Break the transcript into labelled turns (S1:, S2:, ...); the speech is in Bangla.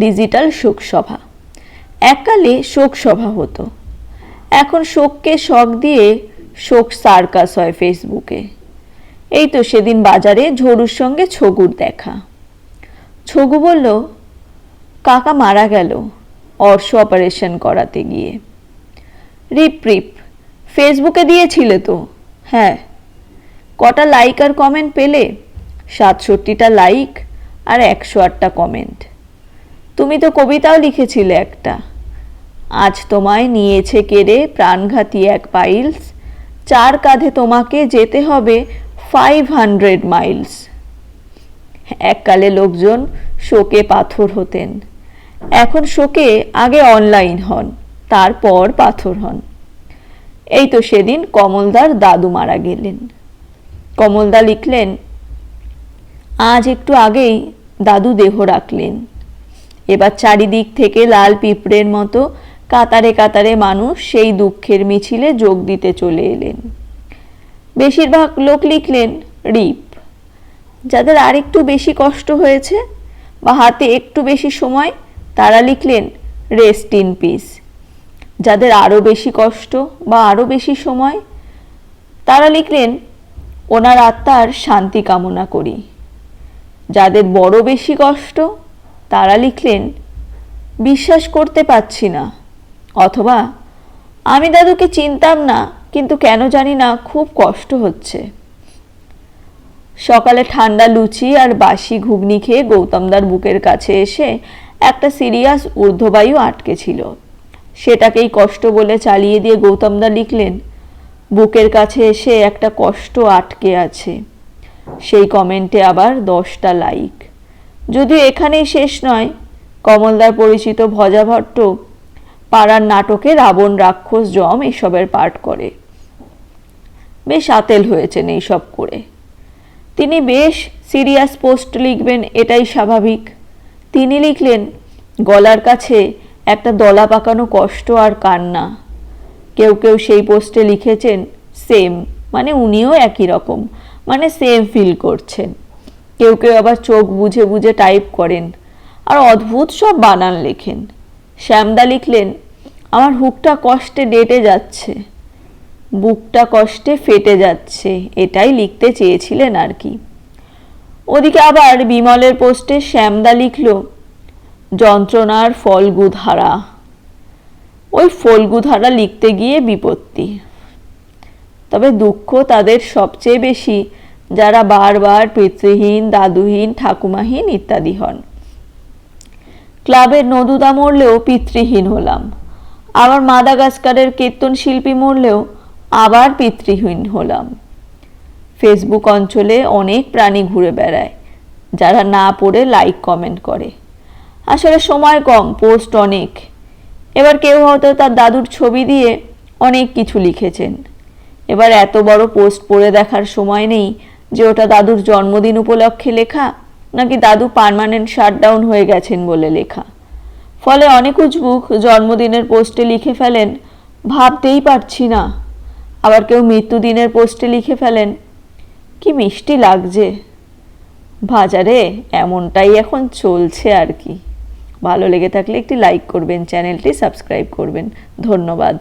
S1: ডিজিটাল শোকসভা। এককালে শোকসভা হতো। এখন শোককে শখ দিয়ে শোক সার্কাস হয় ফেসবুকে। এই তো সেদিন বাজারে ঝড়ুর সঙ্গে ছগুর দেখা। ছগু বলল, কাকা মারা গেল, অর্শ অপারেশন করাতে গিয়ে। রিপ রিপ, ফেসবুকে দিয়েছিলে তো? হ্যাঁ। কটা লাইক আর কমেন্ট পেলে? সাতষট্টিটা লাইক আর একশো আটটা কমেন্ট। তুমি তো কবিতাও লিখেছিলে একটা। আজ তোমায় নিয়েছে কেড়ে প্রাণঘাতী এক পাইলস। চার কাঁধে তোমাকে যেতে হবে ফাইভ হান্ড্রেড মাইলস এককালে লোকজন শোকে পাথর হতেন। এখন শোকে আগে অনলাইন হন, তারপর পাথর হন। এই তো সেদিন কমলদার দাদু মারা গেলেন। কমলদা লিখলেন, আজ একটু আগেই দাদু দেহ রাখলেন। এবার চারিদিক থেকে লাল পিঁপড়ের মতো কাতারে কাতারে মানুষ সেই দুঃখের মিছিলে যোগ দিতে চলে এলেন। বেশিরভাগ লোক লিখলেন, রিপ। যাদের আরেকটু বেশি কষ্ট হয়েছে বা হাতে একটু বেশি সময়, তারা লিখলেন, রেস্ট ইন পিস। যাদের আরও বেশি কষ্ট বা আরও বেশি সময়, তারা লিখলেন, ওনার আত্মার শান্তি কামনা করি। যাদের বড় বেশি কষ্ট তারা লিখলেন, বিশ্বাস করতে পারছি না। অথবা, আমি দাদুকে চিনতাম না, কিন্তু কেন জানি না খুব কষ্ট হচ্ছে। সকালে ঠান্ডা লুচি আর বাসি ঘুগনি খেয়ে গৌতমদার বুকের কাছে এসে একটা সিরিয়াস ঊর্ধ্ববায়ু আটকে ছিল। সেটাকেই কষ্ট বলে চালিয়ে দিয়ে গৌতমদা লিখলেন, বুকের কাছে এসে একটা কষ্ট আটকে আছে। সেই কমেন্টে আবার দশটা লাইক। যদিও এখানেই শেষ নয়, কমলদার পরিচিত ভজা ভট্ট পাড়ার নাটকে রাবণ রাক্ষস জম এসবের পাঠ করে। বেশ আতেল হয়েছেন এইসব করে। তিনি বেশ সিরিয়াস পোস্ট লিখবেন, এটাই স্বাভাবিক। তিনি লিখলেন, গলার কাছে একটা দলা পাকানো কষ্ট আর কান্না। কেউ কেউ সেই পোস্টে লিখেছেন, সেম। মানে উনিও একই রকম মানে সেম ফিল করছেন। কেউ কেউ আবার চোখ বুঝে বুঝে টাইপ করেন। আর অদ্ভুত সব বানান লেখেন। শ্যামদা লিখলেন, আমার হুকটা কষ্টে ডেটে যাচ্ছে। বুকটা কষ্টে ফেটে যাচ্ছে। এটাই লিখতে চেয়েছিলেন আর কি। ওদিকে আবার বিমলের পোস্টে শ্যামদা লিখল, যন্ত্রণার ফলগুধারা। ওই ফলগুধারা লিখতে গিয়ে বিপত্তি। তবে দুঃখ তাদের সবচেয়ে বেশি যারা বারবার পিতৃহীন, দাদুহীন, ঠাকুমাহীন ইত্যাদি হন। ক্লাবের নদুদা মরলেও পিতৃহীন হলাম। আবার মাদাগাস্কারের কীর্তন শিল্পী মরলেও আবার পিতৃহীন হলাম। ফেসবুক অঞ্চলে অনেক প্রাণী ঘুরে বেড়ায়, যারা না পড়ে লাইক, কমেন্ট করে। আসলে সময় কম, পোস্ট অনেক। এবার কেউ হয়তো তার দাদুর ছবি দিয়ে অনেক কিছু লিখেছেন। এবার এত বড় পোস্ট পড়ে দেখার সময় নেই যে ওটা দাদুর জন্মদিন উপলক্ষে লেখা, নাকি দাদু পার্মানেন্ট শাটডাউন হয়ে গেছেন বলে লেখা। ফলে অনেক উজবুক জন্মদিনের পোস্টে লিখে ফেলেন, ভাবতেই পারছি না। আবার কেউ মৃত্যুদিনের পোস্টে লিখে ফেলেন, কি মিষ্টি লাগছে। বাজারে এমনটাই এখন চলছে আর কি। ভালো লেগে থাকলে একটি লাইক করবেন, চ্যানেলটি সাবস্ক্রাইব করবেন। ধন্যবাদ।